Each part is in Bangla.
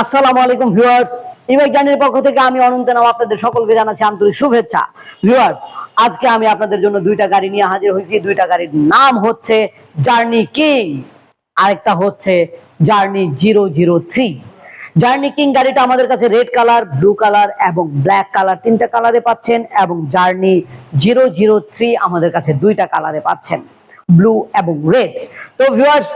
আসসালামু আলাইকুম, ভিউয়ার্স। ইবাইক জার্নির পক্ষ থেকে আমি অনন্ত নাম আপনাদের সকলকে জানাচ্ছি আন্তরিক শুভেচ্ছা। ভিউয়ার্স, আজকে আমি আপনাদের জন্য দুইটা গাড়ি নিয়ে হাজির হয়েছি। দুইটা গাড়ির নাম হচ্ছে জার্নি কিং আরেকটা হচ্ছে journey zero zero three journey king গাড়িটা আমাদের কাছে রেড কালার ব্লু কালার এবং ব্ল্যাক কালার তিনটা কালারে পাচ্ছেন এবং জার্নি জিরো জিরো থ্রি আমাদের কাছে দুইটা কালারে পাচ্ছেন। ব্লু এবং রেড। তো ভিউয়ার্স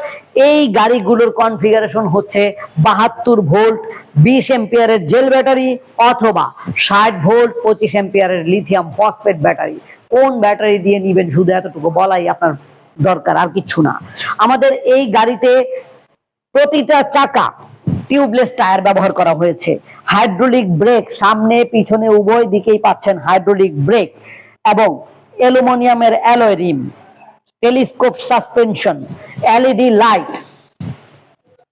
এই গাড়িগুলোর কনফিগারেশন হচ্ছে বাহাত্তর ভোল্ট, বিশ এম্পিয়ারের জেল ব্যাটারি অথবা ষাট ভোল্ট, পঁচিশ এম্পিয়ারের লিথিয়াম ফসফেট ব্যাটারি। কোন ব্যাটারি দিয়ে নিবেন শুধু এতটুকু বলাই আপনার দরকার, আর কিচ্ছু না। আমাদের এই গাড়িতে প্রতিটা চাকা টিউবলেস টায়ার ব্যবহার করা হয়েছে। হাইড্রোলিক ব্রেক সামনে, পিছনে, উভয় দিকেই পাচ্ছেন হাইড্রোলিক ব্রেক এবং অ্যালুমিনিয়ামের alloy rim telescope suspension, LED light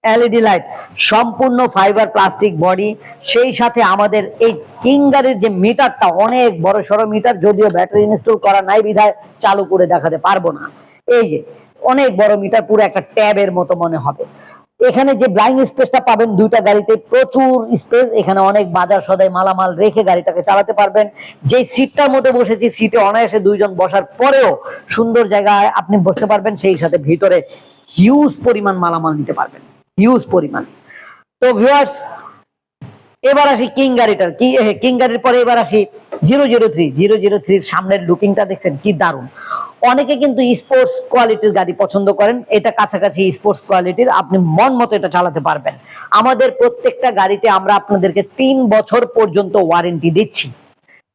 LED light, সম্পূর্ণ ফাইবার প্লাস্টিক বডি, সেই সাথে আমাদের এই কিঙ্গারের যে মিটারটা, অনেক বড় সড়ো মিটার, যদিও ব্যাটারি ইনস্টল করা নাই বিধায় চালু করে দেখাতে পারব না। এই যে, অনেক বড় মিটার, পুরো একটা ট্যাবের মতো মনে হবে। এখানে যে ব্লাইং স্পেসটা পাবেন, দুইটা গাড়িতে প্রচুর স্পেস এখানে অনেক বাজার সদাই মালামাল রেখে গাড়িটাকে চালাতে পারবেন। যে সিটটার মধ্যে বসেছি সিটে অনায়াসে দুইজন বসার পরেও সুন্দর জায়গায় আপনি বসতে পারবেন, সেই সাথে ভিতরে হিউজ পরিমাণ মালামাল নিতে পারবেন। হিউজ পরিমাণ। তো ভিউয়ার্স এবার আসি কিং গাড়িটার। কি কিং গাড়ির পরে এবার আসি zero zero three zero zero থ্রির সামনের লুকিংটা দেখছেন, কি দারুণ। অনেকে কিন্তু স্পোর্টস কোয়ালিটির গাড়ি পছন্দ করেন। এটা কাছাকাছি স্পোর্টস কোয়ালিটির আপনি মন মতো এটা চালাতে পারবেন। আমাদের প্রত্যেকটা গাড়িতে আমরা আপনাদেরকে তিন বছর পর্যন্ত ওয়ারেন্টি দিচ্ছি।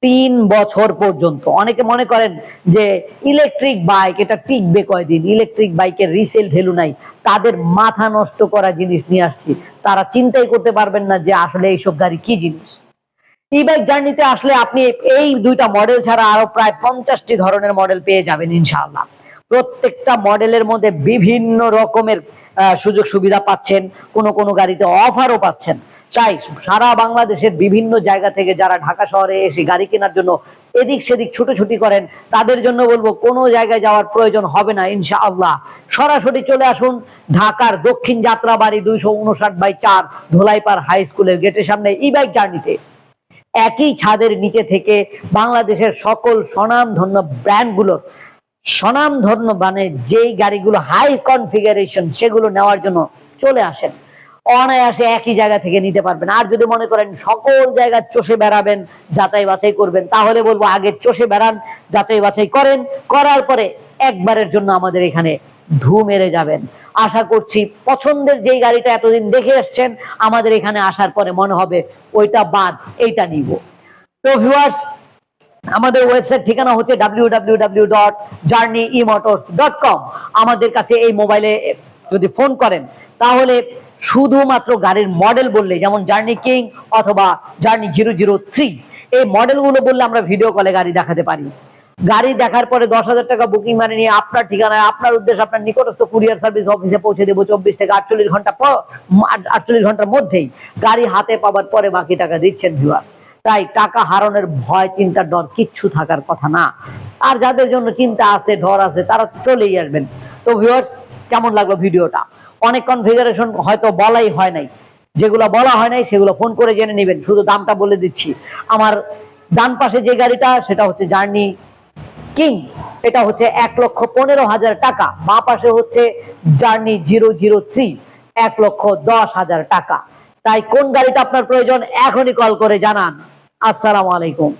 তিন বছর পর্যন্ত। অনেকে মনে করেন যে ইলেকট্রিক বাইক এটা টিকবে কয়দিন? ইলেকট্রিক বাইকের রিসেল ভ্যালু নাই। তাদের মাথা নষ্ট করা জিনিস নিয়ে আসছি। তারা চিন্তাই করতে পারবেন না যে আসলে এইসব গাড়ি কি জিনিস। ই বাইক জার্নিতে আসলে আপনি এই দুইটা মডেল ছাড়া আরও প্রায় পঞ্চাশটি ধরনের মডেল পেয়ে যাবেন ইনশাআল্লাহ। প্রত্যেকটা মডেলের মধ্যে বিভিন্ন রকমের সুযোগ সুবিধা পাচ্ছেন, কোনো কোনো গাড়িতে অফারও পাচ্ছেন। তাই সারা বাংলাদেশের বিভিন্ন জায়গা থেকে যারা ঢাকা শহরে এসে গাড়ি কেনার জন্য এদিক সেদিক ছুটোছুটি করেন, তাদের জন্য বলব কোনো জায়গায় যাওয়ার প্রয়োজন হবে না ইনশাআল্লাহ। সরাসরি চলে আসুন ঢাকার দক্ষিণ যাত্রাবাড়ি দুইশো উনষাট বাই চার ধোলাইপাড় হাই স্কুলের গেটের সামনে ই বাইক জার্নিতে একই ছাদের নিচে থেকে বাংলাদেশের সকল স্বনামধন্য ব্র্যান্ডগুলোর স্বনামধন্য মানে যেই গাড়িগুলো হাই কনফিগারেশন সেগুলো নেওয়ার জন্য চলে আসেন। অনায়াসে একই জায়গা থেকে নিতে পারবেন। আর যদি মনে করেন সকল জায়গা চষে বেড়াবেন, যাচাই বাছাই করবেন, তাহলে বলব আগে চষে বেড়ান, যাচাই বাছাই করেন। করার পরে একবারের জন্য আমাদের এখানে ঢু মেরে যাবেন। আশা করছি পছন্দের যেই গাড়িটা এতদিন দেখে এসছেন, আমাদের এখানে আসার পরে মনে হবে ওইটা বাদ, এইটা নিব। তো ভিউয়ার্স আমাদের ওয়েবসাইট ঠিকানা হচ্ছে www.journeyemotors.com আমাদের কাছে এই মোবাইলে যদি ফোন করেন, তাহলে শুধুমাত্র গাড়ির মডেল বললে, যেমন জার্নি কিং অথবা জার্নি জিরো জিরো থ্রি এই মডেলগুলো বললে আমরা ভিডিও কলে গাড়ি দেখাতে পারি। গাড়ি দেখার পরে দশ হাজার টাকা বুকিং মানে নিয়ে আপনার ঠিকানায়, আপনার উদ্দেশ্যে আপনার নিকটস্থ কুরিয়ার সার্ভিস অফিসে পৌঁছে দেবো চব্বিশ থেকে আটচল্লিশ ঘণ্টা পর আটচল্লিশ ঘণ্টার মধ্যেই। গাড়ি হাতে পাবার পরে বাকি টাকা দিচ্ছেন ভিউয়ার্স তাই টাকা হারানোর ভয়, চিন্তার ডর কিচ্ছু থাকার কথা না। আর যাদের জন্য চিন্তা আছে, ডর আছে, তারা চলেই আসবেন। তো ভিউয়ার্স কেমন লাগল ভিডিওটা? অনেক কনফিগারেশন হয়তো বলাই হয় নাই। যেগুলো বলা হয় নাই, সেগুলো ফোন করে জেনে নেবেন। শুধু দামটা বলে দিচ্ছি। আমার ডান পাশে যে গাড়িটা, সেটা হচ্ছে জার্নি কিং, এটা হচ্ছে এক লক্ষ পনেরো হাজার টাকা। বা পাশে হচ্ছে জার্নি জিরো জিরো থ্রি, এক লক্ষ দশ হাজার টাকা। তাই কোন গাড়িটা আপনার প্রয়োজন, এখনই কল করে জানান। আসসালামু আলাইকুম।